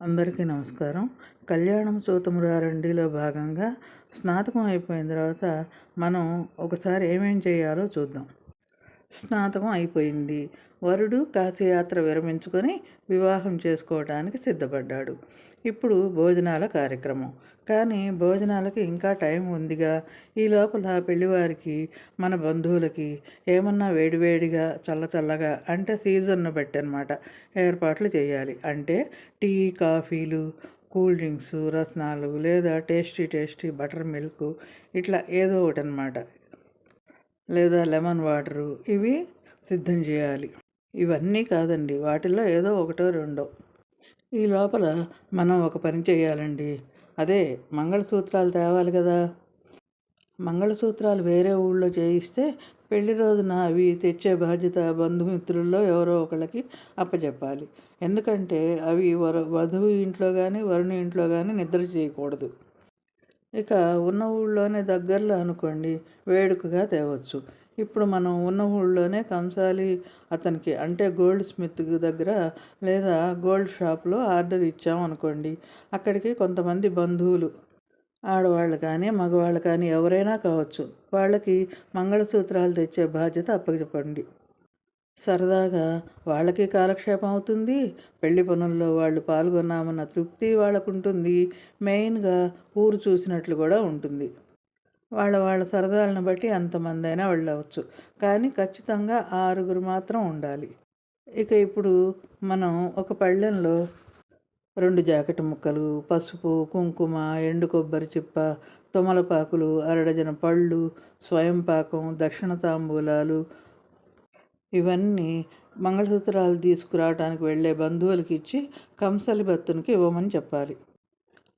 అందరికీ నమస్కారం. కళ్యాణం సూతమురారండిలో భాగంగా స్నాతకం అయిపోయిన తర్వాత మనం ఒకసారి ఏమేం చేయాలో చూద్దాం. స్నాతకం అయిపోయింది. వరుడు కాశీయాత్ర విరమించుకొని వివాహం చేసుకోవడానికి సిద్ధపడ్డాడు. ఇప్పుడు భోజనాల కార్యక్రమం. కానీ భోజనాలకి ఇంకా టైం ఉందిగా. ఈ లోపల పెళ్ళివారికి మన బంధువులకి ఏమన్నా వేడివేడిగా చల్ల చల్లగా అంటే సీజన్ను బట్టి అనమాట ఏర్పాట్లు చేయాలి. అంటే టీ కాఫీలు కూల్ డ్రింక్స్ రసనాలు లేదా టేస్టీ టేస్టీ బటర్ మిల్క్ ఇట్లా ఏదో ఒకటి అనమాట లేదా లెమన్ వాటరు ఇవి సిద్ధం చేయాలి. ఇవన్నీ కాదండి వాటిల్లో ఏదో ఒకటో రెండో. ఈ లోపల మనం ఒక పని చేయాలండి. అదే మంగళసూత్రాలు తేవాలి కదా. మంగళసూత్రాలు వేరే ఊళ్ళో చేయిస్తే పెళ్ళి రోజున అవి తెచ్చే బాధ్యత బంధుమిత్రుల్లో ఎవరో ఒకళ్ళకి అప్పచెప్పాలి ఎందుకంటే అవి వర వధువు ఇంట్లో కానీ వరుణి ఇంట్లో కానీ నిద్ర చేయకూడదు. ఇక ఉన్న ఊళ్ళోనే దగ్గరలో అనుకోండి వేడుకగా తేవచ్చు. ఇప్పుడు మనం ఉన్న ఊళ్ళోనే కంసాలి అతనికి అంటే గోల్డ్ స్మిత్ దగ్గర లేదా గోల్డ్ షాప్లో ఆర్డర్ ఇచ్చామనుకోండి అక్కడికి కొంతమంది బంధువులు ఆడవాళ్ళు కానీ మగవాళ్ళు కానీ ఎవరైనా కావచ్చు వాళ్ళకి మంగళసూత్రాలు తెచ్చే బాధ్యత అప్పచెప్పండి సరదాగా వాళ్ళకి కాలక్షేపం అవుతుంది. పెళ్ళి పనుల్లో వాళ్ళు పాల్గొన్నామన్న తృప్తి వాళ్ళకు ఉంటుంది మెయిన్గా ఊరు చూసినట్లు కూడా ఉంటుంది. వాళ్ళ వాళ్ళ సరదాలను బట్టి ఎంతమంది అయినా వెళ్ళవచ్చు. కానీ ఖచ్చితంగా ఆరుగురు మాత్రం ఉండాలి. ఇక ఇప్పుడు మనం ఒక పళ్ళెంలో రెండు జాకెట్ ముక్కలు పసుపు కుంకుమ ఎండు కొబ్బరి చిప్ప తుమలపాకులు అరడజన పళ్ళు స్వయంపాకం దక్షిణ తాంబూలాలు ఇవన్నీ మంగళసూత్రాలు తీసుకురావడానికి వెళ్ళే బంధువులకి ఇచ్చి కంసలి భత్తునికి ఇవ్వమని చెప్పాలి.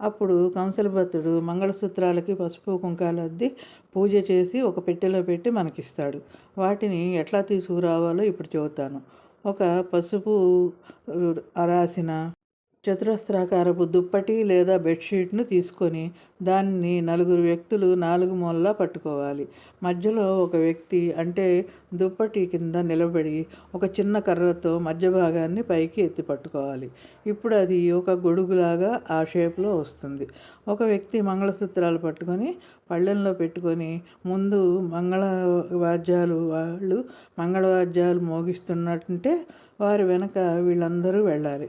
అప్పుడు కంసలభత్తుడు మంగళసూత్రాలకి పసుపు కుంకాలు అద్ది పూజ చేసి ఒక పెట్టెలో పెట్టి మనకిస్తాడు. వాటిని ఎట్లా తీసుకురావాలో ఇప్పుడు చెబుతాను ఒక పసుపు రాసిన చతురస్రాకారపు దుప్పటి లేదా బెడ్షీట్ను తీసుకొని దాన్ని నలుగురు వ్యక్తులు నాలుగు మూలలా పట్టుకోవాలి. మధ్యలో ఒక వ్యక్తి అంటే దుప్పటి కింద నిలబడి ఒక చిన్న కర్రతో మధ్య భాగాన్ని పైకి ఎత్తి పట్టుకోవాలి. ఇప్పుడు అది ఒక గొడుగులాగా ఆ షేప్లో వస్తుంది. ఒక వ్యక్తి మంగళసూత్రాలు పట్టుకొని పళ్ళెంలో పెట్టుకొని ముందు మంగళ వాద్యాలు వాళ్ళు మంగళవాద్యాలు మోగిస్తున్నట్టుంటే వారి వెనక వీళ్ళందరూ వెళ్ళాలి.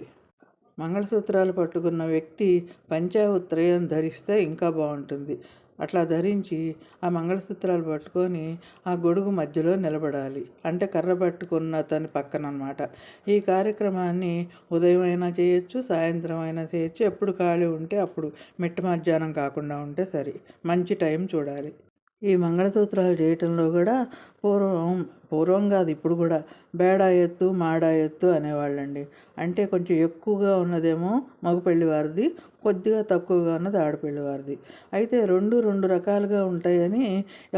మంగళసూత్రాలు పట్టుకున్న వ్యక్తి పంచావత్రయం ధరిస్తే ఇంకా బాగుంటుంది. అట్లా ధరించి ఆ మంగళసూత్రాలు పట్టుకొని ఆ గొడుగు మధ్యలో నిలబడాలి. అంటే కర్ర పట్టుకున్న తన పక్కన అనమాట ఈ కార్యక్రమాన్ని ఉదయం అయినా చేయొచ్చు సాయంత్రం అయినా చేయొచ్చు. ఎప్పుడు ఖాళీ ఉంటే అప్పుడు మిట్ట మధ్యాహ్నం కాకుండా ఉంటే సరి. మంచి టైం చూడాలి. ఈ మంగళసూత్రాలు చేయటంలో కూడా పూర్వం పూర్వం కాదు ఇప్పుడు కూడా బేడా ఎత్తు మాడా ఎత్తు అనేవాళ్ళండి. అంటే కొంచెం ఎక్కువగా ఉన్నదేమో మగపెళ్ళి వారిది కొద్దిగా తక్కువగా ఉన్నది ఆడపెళ్ళి వారిది. అయితే రెండు రెండు రకాలుగా ఉంటాయని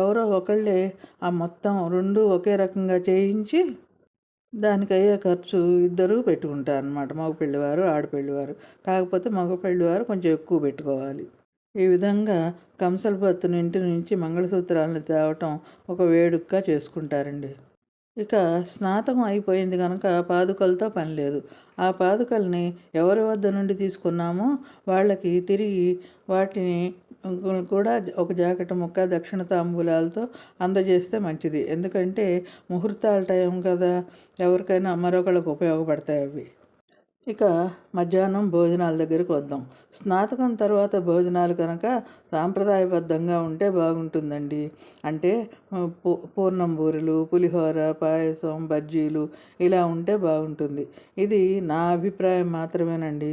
ఎవరో ఒకళ్ళే ఆ మొత్తం రెండు ఒకే రకంగా చేయించి దానికి అయ్యే ఖర్చు ఇద్దరు పెట్టుకుంటారు అనమాట మగ పెళ్ళివారు ఆడపెళ్ళివారు కాకపోతే మగ పెళ్ళివారు కొంచెం ఎక్కువ పెట్టుకోవాలి. ఈ విధంగా కంసలపత్తుని ఇంటి నుంచి మంగళసూత్రాలను తేవటం ఒక వేడుకగా చేసుకుంటారండి. ఇక స్నాతకం అయిపోయింది కనుక పాదుకలతో పని లేదు. ఆ పాదుకల్ని ఎవరి వద్ద నుండి తీసుకున్నామో వాళ్ళకి తిరిగి వాటిని కూడా ఒక జాకెట్ ముక్క దక్షిణ తాంబూలాలతో అందజేస్తే మంచిది. ఎందుకంటే ముహూర్తాల టైం కదా ఎవరికైనా మరొకళ్ళకు ఉపయోగపడతాయి అవి. ఇక మధ్యాహ్నం భోజనాల దగ్గరికి వద్దాం. స్నాతకం తర్వాత భోజనాలు కనుక సాంప్రదాయబద్ధంగా ఉంటే బాగుంటుందండి. అంటే పూర్ణం బూరెలు పులిహోర పాయసం బజ్జీలు ఇలా ఉంటే బాగుంటుంది. ఇది నా అభిప్రాయం మాత్రమేనండి.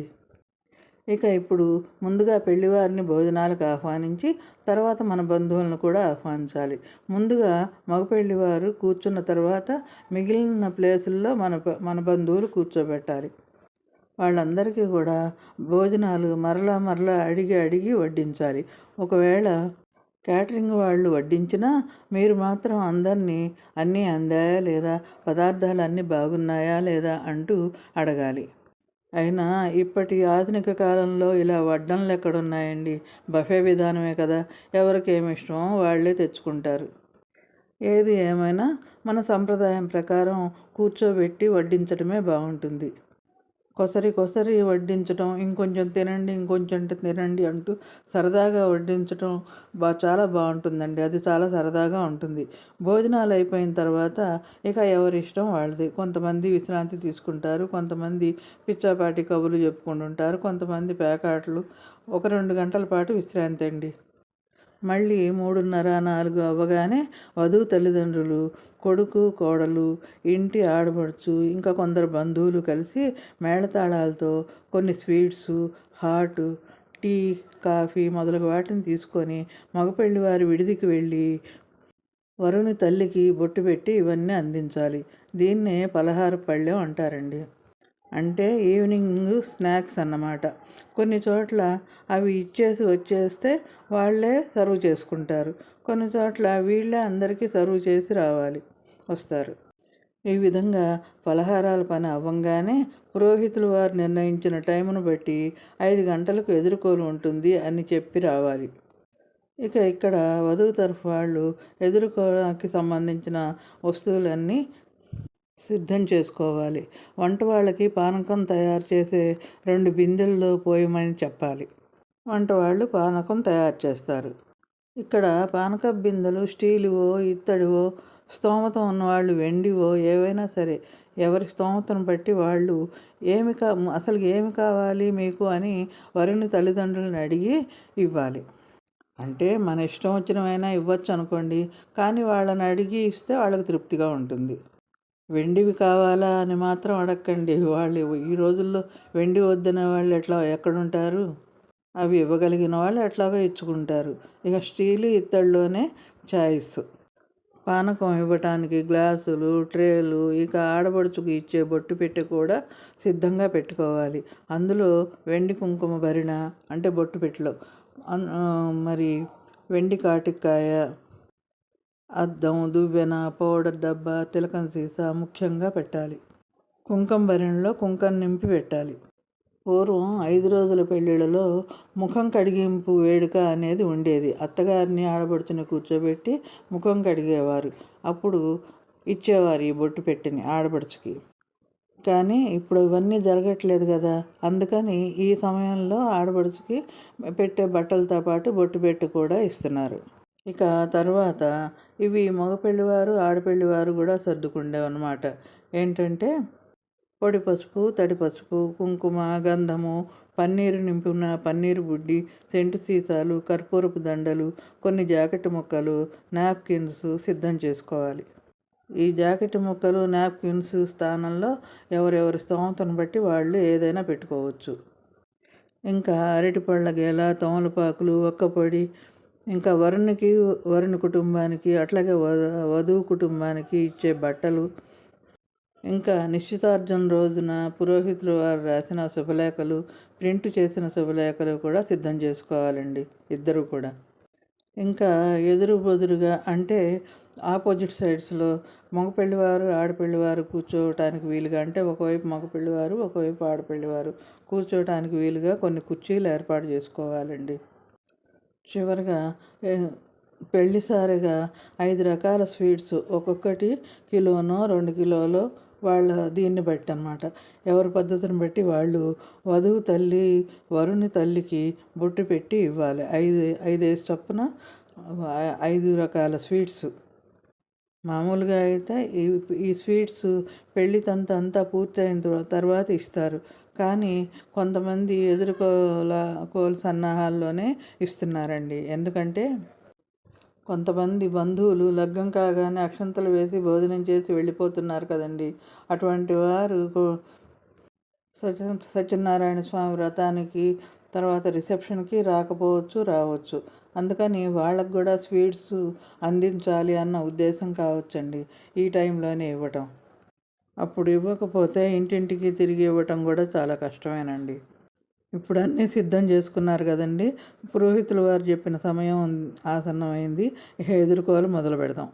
ఇక ఇప్పుడు ముందుగా పెళ్ళివారిని భోజనాలకు ఆహ్వానించి తర్వాత మన బంధువులను కూడా ఆహ్వానించాలి. ముందుగా మగపెళ్ళివారు కూర్చున్న తర్వాత మిగిలిన ప్లేసుల్లో మన మన బంధువులు కూర్చోబెట్టాలి. వాళ్ళందరికీ కూడా భోజనాలు మరలా మరలా అడిగి అడిగి వడ్డించాలి. ఒకవేళ క్యాటరింగ్ వాళ్ళు వడ్డించినా మీరు మాత్రం అందరినీ అన్నీ అందాయా లేదా పదార్థాలు అన్నీ బాగున్నాయా లేదా అంటూ అడగాలి. అయినా ఇప్పటి ఆధునిక కాలంలో ఇలా వడ్డనలు ఎక్కడున్నాయండి? బఫే విధానమే కదా ఎవరికి ఏమి ఇష్టమో వాళ్ళే తెచ్చుకుంటారు. ఏది ఏమైనా మన సంప్రదాయం ప్రకారం కూర్చోబెట్టి వడ్డించడమే బాగుంటుంది. కొసరి కొసరి వడ్డించడం ఇంకొంచెం తినండి ఇంకొంచెం తినండి అంటూ సరదాగా వడ్డించడం బా చాలా బాగుంటుందండి. అది చాలా సరదాగా ఉంటుంది. భోజనాలు అయిపోయిన తర్వాత ఇక ఎవరి ఇష్టం వాళ్ళది. కొంతమంది విశ్రాంతి తీసుకుంటారు కొంతమంది పిచ్చాపాటి కబులు చెప్పుకుంటుంటారు కొంతమంది పేకాటలు ఒక రెండు గంటల పాటు విశ్రాంతి అండి. మళ్ళీ మూడున్నర నాలుగు అవ్వగానే వధువు తల్లిదండ్రులు కొడుకు కోడలు ఇంటి ఆడబడుచు ఇంకా కొందరు బంధువులు కలిసి మేళతాళాలతో కొన్ని స్వీట్స్ హాట్ టీ కాఫీ మొదలగు వాటిని తీసుకొని మగపెళ్ళి వారి విడిదికి వెళ్ళి వరుని తల్లికి బొట్టు పెట్టి ఇవన్నీ అందించాలి. దీన్నే పలహార పళ్ళెం అంటారండి. అంటే ఈవినింగ్ స్నాక్స్ అన్నమాట. కొన్ని చోట్ల అవి ఇచ్చేసి వచ్చేస్తే వాళ్ళే సర్వ్ చేసుకుంటారు. కొన్ని చోట్ల వీళ్ళే అందరికీ సర్వ్ చేసి రావాలి వస్తారు. ఈ విధంగా పలహారాల పని అవ్వంగానే పురోహితులు వారు నిర్ణయించిన టైంను బట్టి ఐదు గంటలకు ఎదుర్కోలు ఉంటుంది అని చెప్పి రావాలి. ఇక ఇక్కడ వధువు తరఫు వాళ్ళు ఎదుర్కోవడానికి సంబంధించిన వస్తువులన్నీ సిద్ధం చేసుకోవాలి. వంట వాళ్ళకి పానకం తయారు చేసే రెండు బిందెల్లో పోయమని చెప్పాలి. వంట వాళ్ళు పానకం తయారు చేస్తారు. ఇక్కడ పానక బిందెలు స్టీలువో ఇత్తడివో స్తోమత ఉన్నవాళ్ళు వెండివో ఏవైనా సరే ఎవరి స్తోమతను బట్టి వాళ్ళు ఏమి కా అసలు ఏమి కావాలి మీకు అని వరుని తల్లిదండ్రులను అడిగి ఇవ్వాలి. అంటే మన ఇష్టం వచ్చినవైనా ఇవ్వచ్చు అనుకోండి కానీ వాళ్ళని అడిగి ఇస్తే వాళ్ళకి తృప్తిగా ఉంటుంది. వెండివి కావాలా అని మాత్రం అడగండి వాళ్ళు ఈ రోజుల్లో వెండి వద్దనే వాళ్ళు ఎట్లా ఎక్కడుంటారు? అవి ఇవ్వగలిగిన వాళ్ళు ఎట్లాగో ఇచ్చుకుంటారు. ఇక స్టీల్ ఇత్తడిలోనే చాయిస్ పానకం ఇవ్వటానికి గ్లాసులు ట్రేలు ఇక ఆడబడుచుకు ఇచ్చే బొట్టు పెట్టె కూడా సిద్ధంగా పెట్టుకోవాలి. అందులో వెండి కుంకుమ భరిణ అంటే బొట్టు పెట్టెలో. మరి వెండి కాటికాయ అద్దం దువ్వెన పౌడర్ డబ్బా తిలకం సీసా ముఖ్యంగా పెట్టాలి. కుంకం భరణిలో కుంకం నింపి పెట్టాలి. పూర్వం ఐదు రోజుల పెళ్ళిళ్ళలో ముఖం కడిగింపు వేడుక అనేది ఉండేది. అత్తగారిని ఆడబడుచుని కూర్చోబెట్టి ముఖం కడిగేవారు. అప్పుడు ఇచ్చేవారు ఈ బొట్టు పెట్టిని ఆడబడుచుకి కానీ ఇప్పుడు ఇవన్నీ జరగట్లేదు కదా. అందుకని ఈ సమయంలో ఆడబడుచుకి పెట్టే బట్టలతో పాటు బొట్టు పెట్టు కూడా ఇస్తున్నారు. ఇక తర్వాత ఇవి మగపెళ్ళివారు ఆడపిల్లివారు కూడా సర్దుకుండేవన్నమాట. ఏంటంటే పొడి పసుపు తడి పసుపు కుంకుమ గంధము పన్నీరు నింపిన పన్నీరు బుడ్డి సెంటు సీసాలు కర్పూరపు దండలు కొన్ని జాకెట్ ముక్కలు నాప్కిన్స్ సిద్ధం చేసుకోవాలి. ఈ జాకెట్ ముక్కలు నాప్కిన్స్ స్థానంలో ఎవరెవరి స్తోమతను బట్టి వాళ్ళు ఏదైనా పెట్టుకోవచ్చు. ఇంకా అరటిపళ్ళ గేల తోమలపాకులు ఒక్కపొడి ఇంకా వరుణ్కి వరుణ్ కుటుంబానికి అట్లాగే వధువు కుటుంబానికి ఇచ్చే బట్టలు. ఇంకా నిశ్చితార్థం రోజున పురోహితులు వారు రాసిన శుభలేఖలు ప్రింట్ చేసిన శుభలేఖలు కూడా సిద్ధం చేసుకోవాలండి ఇద్దరు కూడా. ఇంకా ఎదురు బొదురుగా అంటే ఆపోజిట్ సైడ్స్లో మగపెళ్ళివారు ఆడపిల్లివారు కూర్చోవటానికి వీలుగా అంటే ఒకవైపు మగపెళ్ళివారు ఒకవైపు ఆడపిల్లివారు కూర్చోవటానికి వీలుగా కొన్ని కుర్చీలు ఏర్పాటు చేసుకోవాలండి. చివరిగా పెళ్ళిసారిగా ఐదు రకాల స్వీట్స్. ఒక్కొక్కటి కిలోనో రెండు కిలోలో వాళ్ళ దీన్ని బట్టి అనమాట ఎవరి పద్ధతిని బట్టి వాళ్ళు వధువు తల్లి వరుని తల్లికి బొట్టు పెట్టి ఇవ్వాలి. ఐదు ఐదేసి చొప్పున ఐదు రకాల స్వీట్స్. మామూలుగా అయితే ఈ ఈ స్వీట్స్ పెళ్ళి తంత అంతా పూర్తయిన తర్వాత ఇస్తారు. కానీ కొంతమంది ఎదుర్కోల కోలు సన్నాహాల్లోనే ఇస్తున్నారండి. ఎందుకంటే కొంతమంది బంధువులు లగ్గం కాగానే అక్షంతలు వేసి భోజనం చేసి వెళ్ళిపోతున్నారు కదండి. అటువంటి వారు సత్య సత్యనారాయణ స్వామి వ్రతానికి తర్వాత రిసెప్షన్కి రాకపోవచ్చు రావచ్చు. అందుకని వాళ్ళకు కూడా స్వీట్స్ అందించాలి అన్న ఉద్దేశం కావచ్చండి ఈ టైంలోనే ఇవ్వటం. అప్పుడు ఇవ్వకపోతే ఇంటింటికి తిరిగి ఇవ్వటం కూడా చాలా కష్టమేనండి. ఇప్పుడు అన్నీ సిద్ధం చేసుకున్నారు కదండి. పురోహితుల వారు చెప్పిన సమయం ఆసన్నమైంది. ఎదుర్కోవాలి మొదలు పెడదాం